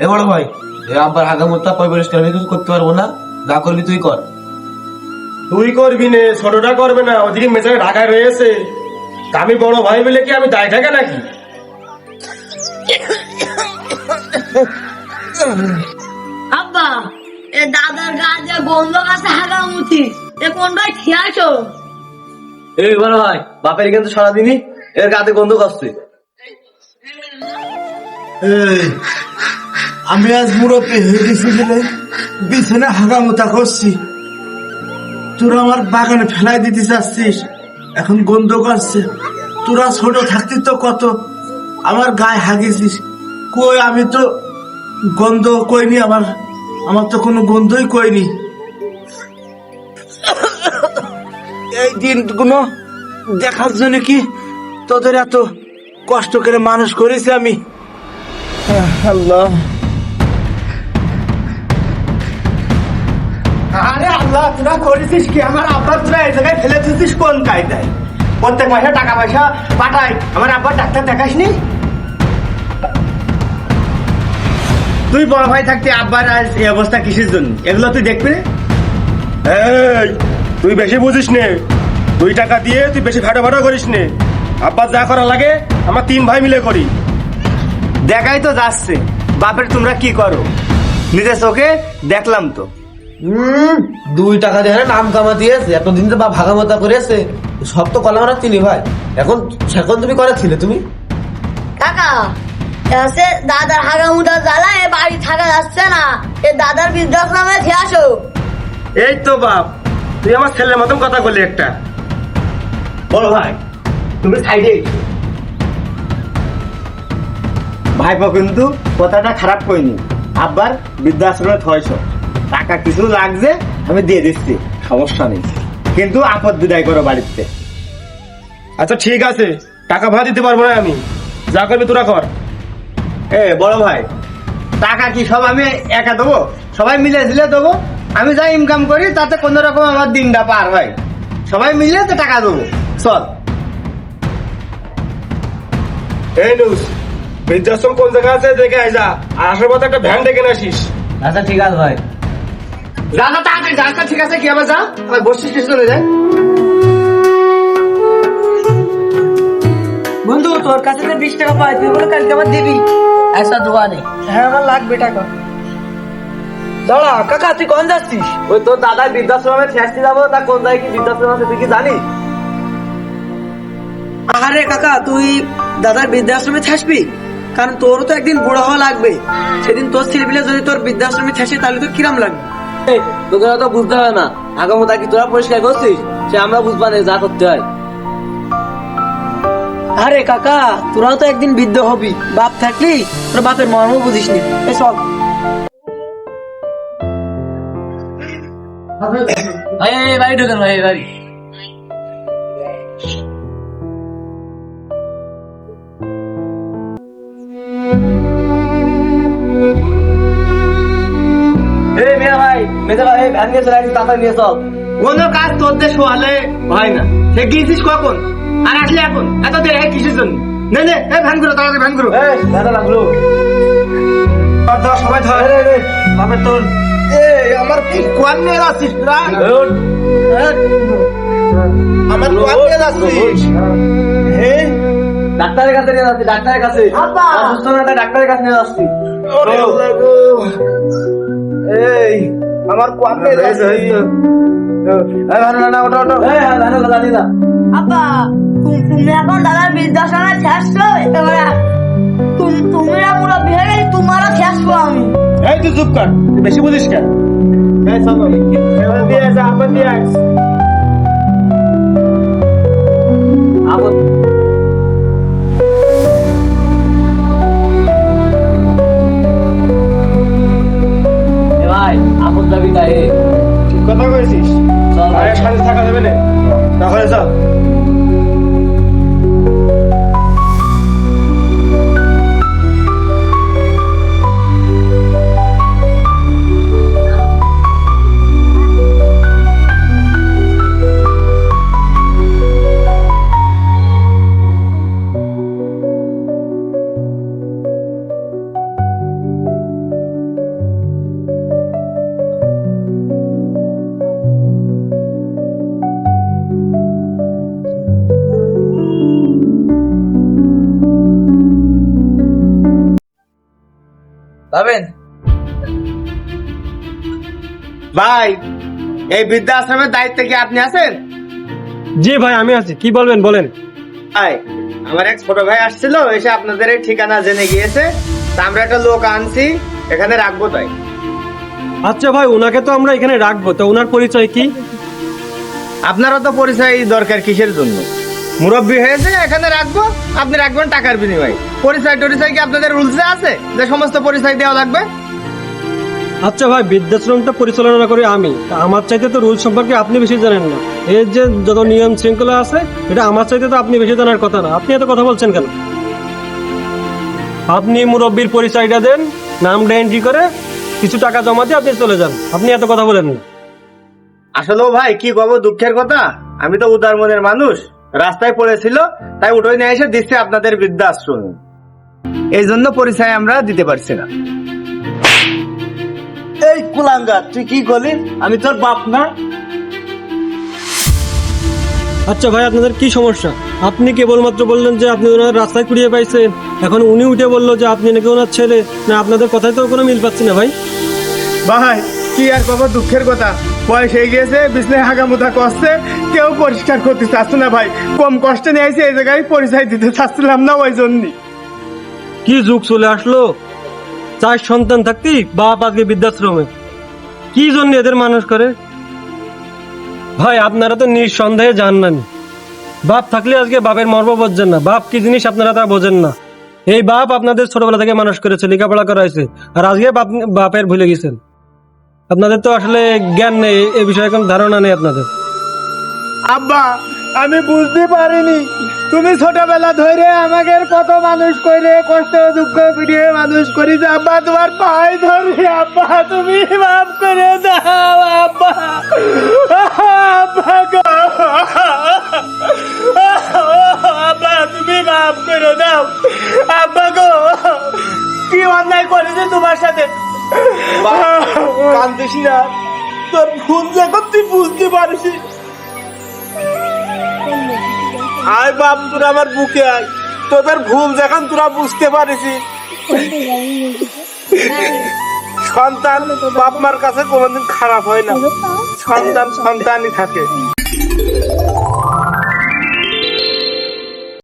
এ বড় ভাই এ আব্বার হাগা মোত্তা পয় পরিষ্কার আমি কিছু করতে পারব না? যা করবি তুই কর। তুই করবি নে ছোটটা করবে না ওদিকে মেজাকে ঢাকায় রয়েছে। আমি বড় ভাই বলে কি আমি দায় থাকে নাকি? আব্বা এ দাদার গা যে গন্ধ গাছে হাগা মুছি এ কোনটাই খেয়াছো এই বড় ভাই বাপের কিন্তু সারাদিনই এর গাতে গন্ধ করছে এই, আমি আজ মুরব্বী হয়ে গেছি বলে বিছানে হাগা মোতা করছি। তোরা আমার বাগানে ফেলাই দিতে চাচ্ছিস এখন গন্ধ করছে। তোরা ছোট থাকতি তো কত, আমার গায়ে হাগেছিস। কই আমি তো গন্ধ কইনি, আমার আমার তো কোনো গন্ধই কইনি। এই দিনগুলো দেখার জন্য কি তোদের এত কষ্ট করে মানুষ করেছি আমি? আল্লাহ। তোরা করেছিস কি? আমার আব্বা তোরা এই জায়গায় ফেলে কোন কায়দায়? প্রত্যেক মাসে টাকা পয়সা পাঠাই। আমার ডাক্তার দেখাসনি? তুই বড় ভাই থাকতে আব্বার আজ এই অবস্থা কিসের জন্য? এগুলো তুই দেখবি এই তুই বেশি বুঝিস নে। দুই টাকা দিয়ে তুই বেশি ভাড়া ভাড়া করিস নে। আব্বা যা করা লাগে আমার তিন ভাই মিলে করি। দেখাই তো যাচ্ছে। বাপের তোমরা কি করো? নিজের চোখে দেখলাম তো। দুই টাকা দিয়ে নাম কামাতে এসে এতদিন তো বা ভাগা মতা করেছে সব তো কলা মারা চিনি ভাই। এখন সেখন তুমি করেছিলে তুমি? কাকা এসে দাদার হাগা মুটা জ্বালা এ বাড়ি থাকা যাচ্ছে না। এ দাদার বৃদ্ধাশ্রমে খেয়াছো এই তো বাপ তুই আমার ছেলের মতন কথা বললি একটা। বড় ভাই তুমি সাইডে ভাইপো কিন্তু কথাটা খারাপ করিনি আব্বার বৃদ্ধাশ্রমে থয়স টাকা কিছু লাগছে আমি দিয়ে দিচ্ছি। সমস্যা নেই। কিন্তু আপদ বিদায় করো বাড়িতে। আচ্ছা ঠিক আছে। টাকা ভাড়া দিতে পারব না আমি। যা করবি তোরা কর। এ বড় ভাই টাকা কি সব আমি একা দেবো? সবাই মিলে ঝিলে দেবো। আমি যা ইনকাম করি তাতে কোন রকম আমার দিনটা পার হয়। সবাই মিলে তো টাকা দেবো। চল। এই নিউজ বৃদ্ধাশ্রম কোন জায়গা আছে? দেখে আয় যা। আর আসার পথে একটা ভ্যান ডেকে আসিস। আচ্ছা ঠিক আছে ভাই। তাড়াতাড়ি আচ্ছা, ঠিক আছে কি আবার যা আমার কিছু চলে যায় বন্ধু তোর কাছে তো বিশ টাকা পাই তুই বলে কালকে আমার দিবি। একটা দোকানে। হ্যাঁ আমার লাগবে টাকা। দাঁড়া কাকা তুই কোন যাচ্ছিস? ওই তোর দাদা বৃদ্ধাশ্রমে ঠেসতে যাব তা কোন জায়গায় কি বৃদ্ধাশ্রম আছে তুই কি জানিস? আরে কাকা তুই দাদার বৃদ্ধাশ্রমে থাসবি কারণ তোরও তো একদিন বড় হওয়া লাগবে। সেদিন তোর ছেলেপিলে যদি তোর বৃদ্ধাশ্রমে থাসে তাহলে তো কিরাম লাগবে? তোকে তো বুঝতে হবে না। আগামতা কি তোরা পরিষ্কার করছিস? সে আমরা বুঝবা না যা করতে হয়। আরে কাকা তোরাও তো একদিন বৃদ্ধ হবি। বাপ থাকলি তোর বাপের মর্ম বুঝিস নি এসব ভাই বাড়ি ঢোকেন ভাই বাড়ি। ভ্যান নিয়ে চলে আসি তাড়াতাড়ি নিয়ে সব কোনো কাজ তোর দিয়ে শোয়ালে হয় না। সে গিয়েছিস কখন? আর আসলে এখন? এত দেরি হয় কিসের জন্য? নে নে এই ভ্যান করো তাড়াতাড়ি ভ্যান করো। এই ভ্যানটা লাগল। ধর, ধর, সবাই ধর। বাপে তোর। এই আমার কি কোয়ান নিয়ে তোরা? হ্যাঁ? আমার কোয়ান নিয়ে যাচ্ছিস হে ডাক্তারের কাছে নিয়ে যাচ্ছি ডাক্তারের কাছে! অসুস্থ না ডাক্তারের কাছে নিয়ে যাচ্ছি। এই আমার কোয়ান নিয়ে যাচ্ছিস এই ভালো না ওটা ওটা এই হ্যাঁ জানো জানি না আব্বা তুম- এখন দাদার বৃদ্ধাশ্রমে খেয়াছো এবারে তুম- তুমি মুরব্বী হয়ে গেলে তোমারও খেয়াসবো আমি এই তুই চুপ কর বেশি বুঝিস কেন পাবেন ভাই এই বৃদ্ধাশ্রমের দায়িত্বে কি আপনি আছেন? জি ভাই আমি আছি। কি বলবেন বলেন। ভাই আমার এক ছোট ভাই আসছিল এসে আপনাদের এই ঠিকানা জেনে গিয়েছে। তা আমরা একটা লোক আনছি এখানে রাখব তাই। আচ্ছা ভাই ওনাকে তো আমরা এখানে রাখব। তো ওনার পরিচয় কি? আপনারও তো পরিচয় দরকার কিসের জন্য? মুরব্বী হয়েছে এখানে রাখব। আপনি রাখবেন টাকার বিনিময়ে। পরিচয় টরিচয় কি আপনাদের রুলসে আছে? যে সমস্ত পরিচয় দেওয়া লাগবে? আচ্ছা ভাই বৃদ্ধাশ্রমটা পরিচালনা করি আমি। তা আমার চাইতে তো রুল সম্পর্কে আপনি বেশি জানেন না। এর যে যত নিয়ম শৃঙ্খলা আছে এটা আমার চাইতে তো আপনি বেশি জানার কথা না। আপনি এত কথা বলছেন কেন? আপনি মুরব্বীর পরিচয়টা দেন নামটা এন্ট্রি করে কিছু টাকা জমা দিয়ে আপনি চলে যান। আপনি এত কথা বলেন না। আসলেও ভাই কি কব দুঃখের কথা? আমি তো উদার মনের মানুষ। রাস্তায় পড়েছিল তাই উঠে নিয়ে এসে দিচ্ছে আপনাদের বৃদ্ধাশ্রম। এই জন্য পরিচয় আমরা দিতে পারছি না। এই কুলাঙ্গার তুই কি করলি? আমি তোর বাপ না। আচ্ছা ভাই আপনাদের কি সমস্যা? আপনি কেবলমাত্র বললেন যে আপনি ওনার রাস্তায় কুড়িয়ে পাইছেন। এখন উনি উঠে বলল যে আপনি নাকি ওনার ছেলে। না আপনাদের কথায় তো কোনো মিল পাচ্ছি না ভাই। ভাই কি আর কব দুঃখের কথা? বয়স হয়ে গিয়েছে, বিছনায় হাগামুতা করছে, কেউ পরিষ্কার করতে চাচ্ছে না ভাই। কম কষ্টে নিয়ে এসে এই জায়গায় পরিচয় দিতে চাচ্ছিলাম না ওই জন্যই। কি যুগ চলে আসলো? চার সন্তান থাকতি, বাপ আজকে বৃদ্ধাশ্রমে। কি জন্য এদের মানুষ করে? ভাই, আপনারা তো নিঃসন্দেহে জান বাপ থাকলে আজকে বাপের মর্ম বোঝেন না। বাপ কি জিনিস আপনারা তা বোঝেন না। এই বাপ আপনাদের ছোটবেলা থেকে মানুষ করেছে, লেখাপড়া করাইছে, আর আজকে বাপ বাপের ভুলে গেছেন। আপনাদের তো আসলে জ্ঞান নেই এ বিষয়ে কোনো ধারণা নেই আপনাদের। আব্বা আমি বুঝতে পারিনি। তুমি ছোটবেলা ধরে আমাকে কত মানুষ করে কষ্ট দুঃখ পিটিয়ে মানুষ করিস আব্বা তোমার পায়ে ধরি আব্বা তুমি মাফ করে দাও আব্বা। আব্বা গো। আব্বা তুমি মাফ করে দাও। আব্বা গো কি অন্যায় করেছে তোমার সাথে? কান্দিস না তোর ভুল যখন তুই বুঝতে পারিস আয় বাপ, তোরা আমার বুকে আয়। তোদের ভুল যখন তোরা বুঝতে পারিস সন্তান বাপ মার কাছে কোনোদিন খারাপ হয় না। সন্তান সন্তানই থাকে।